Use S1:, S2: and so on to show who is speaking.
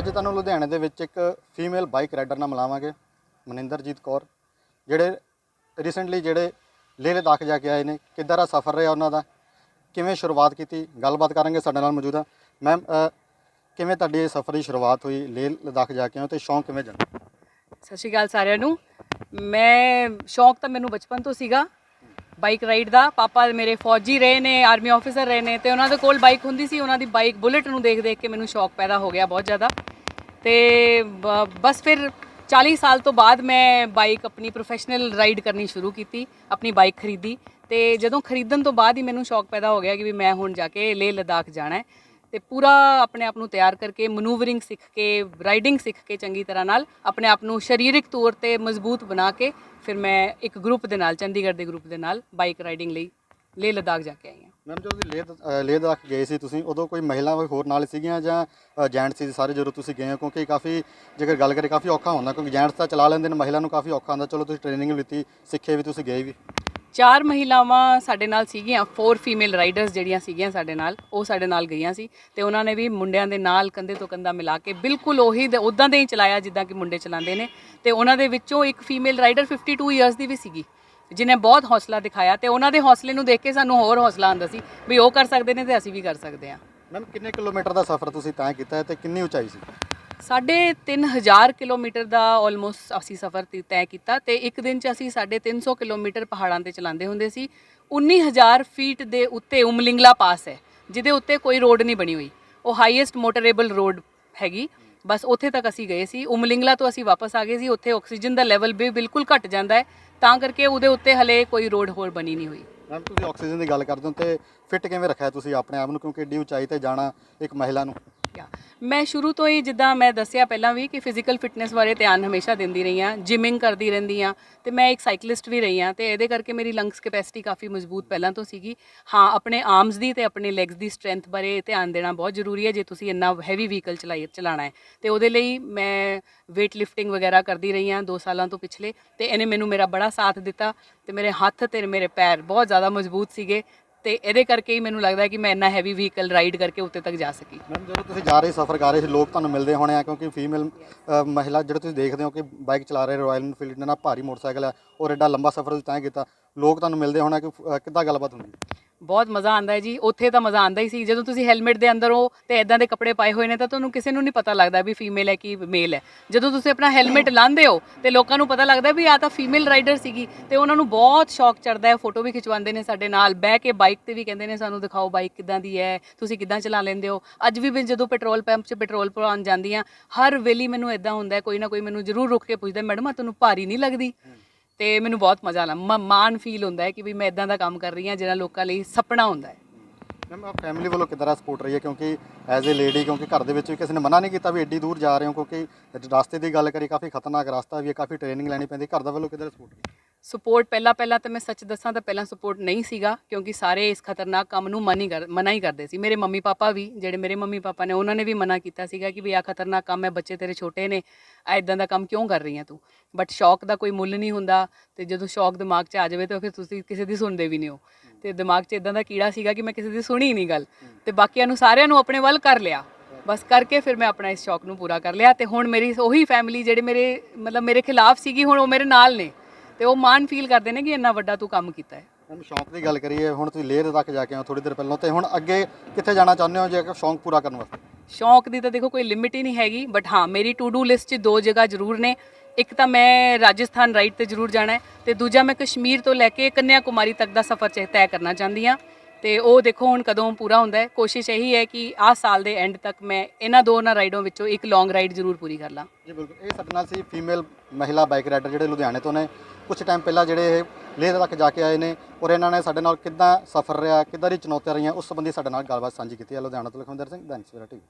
S1: ਅੱਜ ਤੁਹਾਨੂੰ ਲੁਧਿਆਣੇ ਦੇ ਵਿੱਚ ਇੱਕ ਫੀਮੇਲ ਬਾਈਕ ਰਾਈਡਰ ਨਾਲ ਮਿਲਾਵਾਂਗੇ, ਮਨਿੰਦਰਜੀਤ ਕੌਰ, ਜਿਹੜੇ ਰੀਸੈਂਟਲੀ ਜਿਹੜੇ ਲੇਹ ਲਦਾਖ ਜਾ ਕੇ ਆਏ ਨੇ, ਕਿੱਦਾਂ ਦਾ ਸਫ਼ਰ ਰਿਹਾ ਉਹਨਾਂ ਦਾ, ਕਿਵੇਂ ਸ਼ੁਰੂਆਤ ਕੀਤੀ, ਗੱਲਬਾਤ ਕਰਾਂਗੇ ਸਾਡੇ ਨਾਲ ਮੌਜੂਦ ਆ। ਮੈਮ ਕਿਵੇਂ ਤੁਹਾਡੀ ਇਹ ਸਫ਼ਰ ਦੀ ਸ਼ੁਰੂਆਤ ਹੋਈ, ਲੇਹ ਲਦਾਖ ਜਾ ਕੇ ਆਏ ਹੋ ਤੇ ਸ਼ੌਂਕ ਕਿਵੇਂ ਜਾਣਾ
S2: ਸਤਿ ਸ਼੍ਰੀ ਅਕਾਲ ਸਾਰਿਆਂ ਨੂੰ। ਮੈਂ ਸ਼ੌਂਕ ਤਾਂ ਮੈਨੂੰ ਬਚਪਨ ਤੋਂ ਸੀਗਾ। ਬਾਈਕ ਰਾਈਡ ਦਾ, ਪਾਪਾ ਮੇਰੇ ਫੌਜੀ ਰਹੇ ਨੇ ਆਰਮੀ ਆਫੀਸਰ ਰਹੇ ਨੇ ਤੇ ਉਹਨਾਂ ਦੇ ਕੋਲ ਬਾਈਕ ਹੁੰਦੀ ਸੀ, ਉਹਨਾਂ ਦੀ ਬਾਈਕ ਬੁਲਟ ਨੂੰ ਦੇਖ ਦੇਖ ਕੇ ਮੈਨੂੰ ਸ਼ੌਕ ਪੈਦਾ ਹੋ ਗਿਆ ਬਹੁਤ ਜ਼ਿਆਦਾ। ਤੇ ਬ- ਬਸ ਫਿਰ 40 ਸਾਲ ਤੋਂ ਬਾਅਦ ਮੈਂ ਬਾਈਕ ਆਪਣੀ ਪ੍ਰੋਫੈਸ਼ਨਲ ਰਾਈਡ ਕਰਨੀ ਸ਼ੁਰੂ ਕੀਤੀ, ਆਪਣੀ ਬਾਈਕ ਖਰੀਦੀ ਤੇ ਜਦੋਂ ਖਰੀਦਣ ਤੋਂ ਬਾਅਦ ਹੀ ਮੈਨੂੰ ਸ਼ੌਕ ਪੈਦਾ ਹੋ ਗਿਆ ਕਿ ਵੀ ਮੈਂ ਹੁਣ ਜਾ ਕੇ ਲੇਹ ਲਦਾਖ ਜਾਣਾ ਹੈ ਤੇ ਪੂਰਾ ਆਪਣੇ ਆਪ ਨੂੰ ਤਿਆਰ ਕਰਕੇ ਮਨੂਵਰਿੰਗ ਸਿੱਖ ਕੇ ਰਾਈਡਿੰਗ ਸਿੱਖ ਕੇ ਚੰਗੀ ਤਰ੍ਹਾਂ ਨਾਲ ਆਪਣੇ ਆਪ ਨੂੰ ਸਰੀਰਕ ਤੌਰ ਤੇ ਮਜ਼ਬੂਤ ਬਣਾ ਕੇ ਫਿਰ ਮੈਂ ਇੱਕ ਗਰੁੱਪ ਦੇ ਨਾਲ, ਚੰਡੀਗੜ੍ਹ ਦੇ ਗਰੁੱਪ ਦੇ ਨਾਲ ਬਾਈਕ ਰਾਈਡਿੰਗ ਲਈ ਲੇਹ ਲਦਾਖ ਜਾ ਕੇ ਆਈ ਹਾਂ।
S1: ਮੈਮ ਜਦੋਂ ਤੁਸੀਂ ਲੇਹ ਲੇਹ ਲਦਾਖ ਗਏ ਸੀ, ਤੁਸੀਂ ਉਦੋਂ ਕੋਈ ਮਹਿਲਾ ਕੋਈ ਹੋਰ ਨਾਲ ਸੀਗੀਆਂ ਜਾਂ ਜੈਂਟਸ ਸੀ ਸਾਰੇ ਜਦੋਂ ਤੁਸੀਂ ਗਏ ਹੋ? ਕਿਉਂਕਿ ਕਾਫੀ ਜੇਕਰ ਗੱਲ ਕਰੇ ਕਾਫੀ ਔਖਾ ਹੁੰਦਾ, ਕਿਉਂਕਿ ਜੈਂਟਸ ਤਾਂ ਚਲਾ ਲੈਂਦੇ ਨੇ, ਮਹਿਲਾ ਨੂੰ ਕਾਫੀ ਔਖਾ ਹੁੰਦਾ। ਚਲੋ, ਤੁਸੀਂ ਟ੍ਰੇਨਿੰਗ ਵੀ ਲਿੱਤੀ ਸਿੱਖੇ ਵੀ, ਤੁਸੀਂ ਗਏ ਵੀ।
S2: ਚਾਰ ਮਹਿਲਾਵਾਂ ਸਾਡੇ ਨਾਲ ਸੀਗੀਆਂ ਫੋਰ ਫੀਮੇਲ ਰਾਈਡਰਸ ਜਿਹੜੀਆਂ ਸੀਗੀਆਂ ਸਾਡੇ ਨਾਲ, ਉਹ ਸਾਡੇ ਨਾਲ ਗਈਆਂ ਸੀ ਤੇ ਉਹਨਾਂ ਨੇ ਵੀ ਮੁੰਡਿਆਂ ਦੇ ਨਾਲ ਕੰਧੇ ਤੋਂ ਕੰਧਾ ਮਿਲਾ ਕੇ ਬਿਲਕੁਲ ਉਹੀ ਉਦਾਂ ਦੇ ਹੀ ਚਲਾਇਆ, ਜਿੱਦਾਂ ਕਿ ਮੁੰਡੇ ਚਲਾਉਂਦੇ ਨੇ ਤੇ ਉਹਨਾਂ ਦੇ ਵਿੱਚੋਂ ਇੱਕ ਫੀਮੇਲ ਰਾਈਡਰ 52 ਇਅਰਸ ਦੀ ਵੀ ਸੀਗੀ। ਜਿਨੇ ਬਹੁਤ ਹੌਸਲਾ ਦਿਖਾਇਆ ਤੇ ਉਹਨਾਂ ਦੇ ਹੌਸਲੇ ਨੂੰ ਦੇਖ ਕੇ ਸਾਨੂੰ ਹੋਰ ਹੌਸਲਾ ਆਉਂਦਾ ਸੀ ਵੀ ਉਹ ਕਰ ਸਕਦੇ ਨੇ ਤੇ ਅਸੀਂ ਵੀ ਕਰ ਸਕਦੇ ਹਾਂ।
S1: ਮੈਮ ਕਿੰਨੇ ਕਿਲੋਮੀਟਰ ਦਾ ਸਫ਼ਰ ਤੁਸੀਂ ਤੈਅ ਕੀਤਾ ਹੈ ਤੇ ਕਿੰਨੀ ਉਚਾਈ ਸੀ?
S2: ਸਾਢੇ ਤਿੰਨ ਹਜ਼ਾਰ ਕਿਲੋਮੀਟਰ ਦਾ ਆਲਮੋਸਟ ਅਸੀਂ ਸਫ਼ਰ ਤੈਅ ਕੀਤਾ ਤੇ ਇੱਕ ਦਿਨ ਚ ਅਸੀਂ ਸਾਢੇ 300 ਕਿਲੋਮੀਟਰ ਪਹਾੜਾਂ ਤੇ ਚਲਾਉਂਦੇ ਹੁੰਦੇ ਸੀ। 19000 ਫੀਟ ਦੇ ਉੱਤੇ ਉਮਲਿੰਗਲਾ ਪਾਸ ਹੈ ਜਿਹਦੇ ਉੱਤੇ ਕੋਈ ਰੋਡ ਨਹੀਂ ਬਣੀ ਹੋਈ। ਉਹ ਹਾਈਐਸਟ ਮੋਟਰੇਬਲ ਰੋਡ ਹੈਗੀ। ਬਸ ਉੱਥੇ ਤੱਕ ਅਸੀਂ ਗਏ ਸੀ। ਉਮਲਿੰਗਲਾ ਤੋਂ ਅਸੀਂ ਵਾਪਸ ਆ ਗਏ ਸੀ। ਉੱਥੇ ਆਕਸੀਜਨ ਦਾ ਲੈਵਲ ਵੀ ਬਿਲਕੁਲ ਘਟ ਜਾਂਦਾ ਹੈ। ਤਾਂ ਕਰਕੇ ਉਹਦੇ ਉੱਤੇ ਹਲੇ ਕੋਈ ਰੋਡ ਹੋਰ ਬਣੀ ਨਹੀਂ ਹੋਈ।
S1: ਮੈਮ ਤੁਸੀਂ ਆਕਸੀਜਨ ਦੀ ਗੱਲ ਕਰਦੇ ਹੋ ਤੇ ਫਿੱਟ ਕਿਵੇਂ ਰੱਖਿਆ ਤੁਸੀਂ ਆਪਣੇ ਆਪ ਨੂੰ? ਕਿਉਂਕਿ ਏਡੀ ਉਚਾਈ ਤੇ ਜਾਣਾ ਇੱਕ ਮਹਿਲਾ ਨੂੰ।
S2: ਮੈਂ ਸ਼ੁਰੂ ਤੋਂ ਹੀ ਜਿੱਦਾਂ ਮੈਂ ਦੱਸਿਆ ਪਹਿਲਾਂ ਵੀ ਕਿ ਫਿਜ਼ੀਕਲ ਫਿਟਨੈਸ ਬਾਰੇ ਧਿਆਨ ਹਮੇਸ਼ਾ ਦਿੰਦੀ ਰਹੀ ਹਾਂ ਜਿਮਿੰਗ ਕਰਦੀ ਰਹਿੰਦੀ ਹਾਂ ਤੇ ਮੈਂ ਇੱਕ ਸਾਈਕਲਿਸਟ ਵੀ ਰਹੀ ਹਾਂ ਤੇ ਇਹਦੇ ਕਰਕੇ ਮੇਰੀ ਲੰਗਸ ਕੈਪੈਸਿਟੀ ਕਾਫੀ ਮਜ਼ਬੂਤ ਪਹਿਲਾਂ ਤੋਂ ਸੀਗੀ। ਹਾਂ, ਆਪਣੇ ਆਰਮਸ ਦੀ ਤੇ ਆਪਣੇ ਲੈਗਸ ਦੀ ਸਟਰੈਂਥ ਬਾਰੇ ਧਿਆਨ ਦੇਣਾ ਬਹੁਤ ਜ਼ਰੂਰੀ ਹੈ ਜੇ ਤੁਸੀਂ ਇੰਨਾ ਹੈਵੀ ਵਹੀਕਲ ਚਲਾਈ ਚਲਾਣਾ ਹੈ। ਤੇ ਉਹਦੇ ਲਈ ਮੈਂ weight lifting ਵਗੈਰਾ ਕਰਦੀ ਰਹੀ ਹਾਂ 2 ਸਾਲਾਂ ਤੋਂ ਪਿਛਲੇ ਤੇ ਇਹਨੇ ਮੈਨੂੰ ਮੇਰਾ ਬੜਾ ਸਾਥ ਦਿੱਤਾ ਤੇ ਮੇਰੇ ਹੱਥ ਤੇ ਮੇਰੇ ਪੈਰ ਬਹੁਤ ਜ਼ਿਆਦਾ ਮਜ਼ਬੂਤ ਸੀਗੇ ਤੇ ਇਹਦੇ ਕਰਕੇ ਹੀ ਮੈਨੂੰ ਲੱਗਦਾ ਕਿ ਮੈਂ ਇੰਨਾ ਹੈਵੀ ਵਹੀਕਲ ਰਾਈਡ ਕਰਕੇ ਉੱਤੇ ਤੱਕ ਜਾ ਸਕੀ।
S1: ਮੈਮ, ਜਦੋਂ ਤੁਸੀਂ ਜਾ ਰਹੇ ਸਫ਼ਰ ਕਰ ਰਹੇ ਸੀ, ਲੋਕ ਤੁਹਾਨੂੰ ਮਿਲਦੇ ਹੋਣੇ ਆ, ਕਿਉਂਕਿ ਫੀਮੇਲ ਮਹਿਲਾ ਜਿਹੜੇ ਤੁਸੀਂ ਦੇਖਦੇ ਹੋ ਕਿ ਬਾਈਕ ਚਲਾ ਰਹੇ ਰਾਇਲ ਇਨਫੀਲਡ ਨਾਲ ਭਾਰੀ ਮੋਟਰਸਾਈਕਲ ਹੈ ਔਰ ਐਡਾ ਲੰਬਾ ਸਫ਼ਰ ਤੁਸੀਂ ਤੈਅ ਕੀਤਾ, ਲੋਕ ਤੁਹਾਨੂੰ ਮਿਲਦੇ ਹੋਣਾ ਕਿ ਕਿੱਦਾਂ ਗੱਲਬਾਤ ਹੁੰਦੀ?
S2: ਬਹੁਤ ਮਜ਼ਾ ਆਉਂਦਾ ਹੈ ਜੀ, ਉੱਥੇ ਤਾਂ ਮਜ਼ਾ ਆਉਂਦਾ ਹੀ ਸੀ। ਜਦੋਂ ਤੁਸੀਂ ਹੈਲਮਟ ਦੇ ਅੰਦਰ ਹੋ ਤੇ ਐਦਾਂ ਦੇ ਕੱਪੜੇ ਪਾਏ ਹੋਏ ਨੇ ਤਾਂ ਤੁਹਾਨੂੰ ਕਿਸੇ ਨੂੰ ਨਹੀਂ ਪਤਾ ਲੱਗਦਾ ਵੀ ਫੀਮੇਲ ਹੈ ਕਿ ਮੇਲ ਹੈ। ਜਦੋਂ ਤੁਸੀਂ ਆਪਣਾ ਹੈਲਮਟ ਲਾਉਂਦੇ ਹੋ ਤੇ ਲੋਕਾਂ ਨੂੰ ਪਤਾ ਲੱਗਦਾ ਵੀ ਆ ਤਾਂ ਫੀਮੇਲ ਰਾਈਡਰ ਸੀਗੀ ਤੇ ਉਹਨਾਂ ਨੂੰ ਬਹੁਤ ਸ਼ੌਕ ਚੜਦਾ ਹੈ। ਫੋਟੋ ਵੀ ਖਿਚਵਾਉਂਦੇ ਨੇ ਸਾਡੇ ਨਾਲ, ਬਹਿ ਕੇ ਬਾਈਕ ਤੇ ਵੀ ਕਹਿੰਦੇ ਨੇ ਸਾਨੂੰ ਦਿਖਾਓ ਬਾਈਕ ਕਿੱਦਾਂ ਦੀ ਹੈ, ਤੁਸੀਂ ਕਿੱਦਾਂ ਚਲਾ ਲੈਂਦੇ ਹੋ। ਅੱਜ ਵੀ ਮੈਂ ਜਦੋਂ ਪੈਟਰੋਲ ਪੰਪ 'ਚ ਪੈਟਰੋਲ ਪਵਾਉਣ ਜਾਂਦੀ ਆ ਹਰ ਵੇਲੇ ਮੈਨੂੰ ਇਦਾਂ ਹੁੰਦਾ ਕੋਈ ਨਾ ਕੋਈ ਮੈਨੂੰ ਜ਼ਰੂਰ ਰੁਕ ਕੇ ਪੁੱਛਦਾ, ਮੈਡਮ ਆ ਤੁਹਾਨੂੰ ਭਾਰੀ ਨਹੀਂ ਲੱਗਦੀ? ਤੇ ਮੈਨੂੰ ਬਹੁਤ ਮਜ਼ਾ ਆਉਂਦਾ। ਮ- ਮਾਣ ਫੀਲ ਹੁੰਦਾ ਹੈ ਕਿ ਵੀ ਮੈਂ ਇਦਾਂ ਦਾ ਕੰਮ ਕਰ ਰਹੀ ਹਾਂ ਜਿਹੜਾ ਲੋਕਾਂ ਲਈ ਸੁਪਨਾ ਹੁੰਦਾ ਹੈ।
S1: ਮੈਮ ਆ ਫੈਮਿਲੀ ਵੱਲੋਂ ਕਿੱਦਾਂ ਸਪੋਰਟ ਰਹੀ ਹੈ? ਕਿਉਂਕਿ ਐਜ਼ ਅ ਲੇਡੀ ਕਿਉਂਕਿ ਘਰ ਦੇ ਵਿੱਚ ਵੀ ਕਿਸੇ ਨੇ ਮਨਾ ਨਹੀਂ ਕੀਤਾ ਵੀ ਐਡੀ ਦੂਰ ਜਾ ਰਹੇ ਹੋ, ਕਿਉਂਕਿ ਰਸਤੇ ਦੀ ਗੱਲ ਕਰੀ ਕਾਫੀ ਖਤਰਨਾਕ ਰਸਤਾ ਵੀ ਹੈ, ਕਾਫੀ ਟ੍ਰੇਨਿੰਗ ਲੈਣੀ ਪੈਂਦੀ ਘਰ ਦਾ ਵੱਲੋਂ ਕਿੱਦਾਂ ਸਪੋਰਟ ਰਹੀ
S2: ਸਪੋਰਟ ਪਹਿਲਾਂ ਪਹਿਲਾਂ ਤਾਂ ਮੈਂ ਸੱਚ ਦੱਸਾਂ ਤਾਂ ਪਹਿਲਾਂ ਸਪੋਰਟ ਨਹੀਂ ਸੀਗਾ, ਕਿਉਂਕਿ ਸਾਰੇ ਇਸ ਖਤਰਨਾਕ ਕੰਮ ਨੂੰ ਮਨ ਹੀ ਕਰ ਮਨਾ ਹੀ ਕਰਦੇ ਸੀ। ਮੇਰੇ ਮੰਮੀ ਪਾਪਾ ਵੀ, ਜਿਹੜੇ ਮੇਰੇ ਮੰਮੀ ਪਾਪਾ ਨੇ, ਉਹਨਾਂ ਨੇ ਵੀ ਮਨਾ ਕੀਤਾ ਸੀਗਾ ਕਿ ਵੀ ਆ ਖਤਰਨਾਕ ਕੰਮ ਹੈ, ਬੱਚੇ ਤੇਰੇ ਛੋਟੇ ਨੇ ਆ ਇਦਾਂ ਦਾ ਕੰਮ ਕਿਉਂ ਕਰ ਰਹੀ ਹੈ ਤੂੰ? ਬਟ ਸ਼ੌਕ ਦਾ ਕੋਈ ਮੁੱਲ ਨਹੀਂ ਹੁੰਦਾ ਤੇ ਜਦੋਂ ਸ਼ੌਕ ਦਿਮਾਗ 'ਚ ਆ ਜਾਵੇ ਤਾਂ ਫਿਰ ਤੁਸੀਂ ਕਿਸੇ ਦੀ ਸੁਣਦੇ ਵੀ ਨਹੀਂ ਹੋ। ਤੇ ਦਿਮਾਗ 'ਚ ਇਦਾਂ ਦਾ ਕੀੜਾ ਸੀਗਾ ਕਿ ਮੈਂ ਕਿਸੇ ਦੀ ਸੁਣੀ ਨਹੀਂ ਗੱਲ। ਤੇ ਬਾਕੀਆਂ ਨੂੰ ਸਾਰਿਆਂ ਨੂੰ ਆਪਣੇ ਵੱਲ ਕਰ ਲਿਆ। ਬਸ ਕਰਕੇ ਫਿਰ ਮੈਂ ਆਪਣਾ ਇਸ ਸ਼ੌਕ ਨੂੰ ਪੂਰਾ ਕਰ ਲਿਆ ਤੇ ਹੁਣ ਮੇਰੀ ਉਹੀ ਫੈਮਿਲੀ ਜਿਹੜੇ ਮੇਰੇ ਮਤਲਬ ਮੇਰੇ ਖਿਲਾਫ ਸੀਗੀ, ਹੁਣ ਉਹ ਮੇਰੇ ਨਾਲ ਨੇ। ਤੇ ਉਹ ਮਾਣ ਫੀਲ ਕਰਦੇ ਨੇ ਕਿ ਇੰਨਾ ਵੱਡਾ ਤੂੰ ਕੰਮ ਕੀਤਾ ਹੈ।
S1: ਮੈਮ ਸ਼ੌਂਕ ਦੀ ਗੱਲ ਕਰੀਏ ਹੁਣ ਤੁਸੀਂ ਲੇਹ ਤੱਕ ਜਾ ਕੇ ਆਏ ਥੋੜੀ ਦੇਰ ਪਹਿਲਾਂ ਤੇ ਹੁਣ ਅੱਗੇ ਕਿੱਥੇ ਜਾਣਾ ਚਾਹੁੰਦੇ ਹੋ ਜੇ ਸ਼ੌਂਕ ਪੂਰਾ ਕਰਨ ਵਾਸਤੇ?
S2: ਸ਼ੌਕ ਦੀ ਤਾਂ ਦੇਖੋ ਕੋਈ ਲਿਮਿਟ ਹੀ ਨਹੀਂ ਹੈਗੀ ਬਟ ਹਾਂ ਮੇਰੀ ਟੂ ਡੂ ਲਿਸਟ 'ਚ ਦੋ ਜਗ੍ਹਾ ਜ਼ਰੂਰ ਨੇ। ਇੱਕ ਤਾਂ ਮੈਂ ਰਾਜਸਥਾਨ ਰਾਈਡ ਤੇ ਜ਼ਰੂਰ ਜਾਣਾ ਹੈ ਤੇ ਦੂਜਾ ਮੈਂ ਕਸ਼ਮੀਰ ਤੋਂ ਲੈ ਕੇ ਕੰਨਿਆ ਕੁਮਾਰੀ ਤੱਕ ਦਾ ਸਫ਼ਰ ਤੈਅ ਕਰਨਾ ਚਾਹੁੰਦੀ ਹਾਂ। ਤੇ ਉਹ ਦੇਖੋ ਹੁਣ ਕਦੋਂ ਪੂਰਾ ਹੁੰਦਾ ਹੈ। ਕੋਸ਼ਿਸ਼ ਇਹੀ ਹੈ ਕਿ ਆਹ ਸਾਲ ਦੇ ਐਂਡ ਤੱਕ ਮੈਂ ਇਹਨਾਂ ਦੋਨਾਂ ਰਾਈਡਾਂ ਵਿੱਚੋਂ ਇੱਕ ਲੌਂਗ ਰਾਈਡ ਜ਼ਰੂਰ ਪੂਰੀ ਕਰ ਲਾਂ।
S1: ਜੀ ਬਿਲਕੁਲ, ਇਹ ਸਾਡੇ ਨਾਲ ਸੀ ਫੀਮੇਲ ਮਹਿਲਾ ਬਾਈਕ ਰਾਈਡਰ ਜਿਹੜੇ ਲੁਧਿਆਣੇ ਤੋਂ ਨੇ। ਕੁਝ ਟਾਈਮ ਪਹਿਲਾਂ ਜਿਹੜੇ ਇਹ ਲੇਹ ਤੱਕ ਜਾ ਕੇ ਆਏ ਨੇ ਔਰ ਇਹਨਾਂ ਨੇ ਸਾਡੇ ਨਾਲ ਕਿੱਦਾਂ ਸਫ਼ਰ ਰਿਹਾ, ਕਿੱਦਾਂ ਦੀ ਚੁਣੌਤੀਆਂ ਰਹੀਆਂ, ਉਸ ਸੰਬੰਧੀ ਸਾਡੇ ਨਾਲ ਗੱਲਬਾਤ ਸਾਂਝੀ ਕੀਤੀ ਹੈ। ਲੁਧਿਆਣਾ ਤੋਂ ਲਖਵਿੰਦਰ ਸਿੰਘ, ਦੈਨਿਕ ਸਵੇਰਾ ਟੀਵੀ।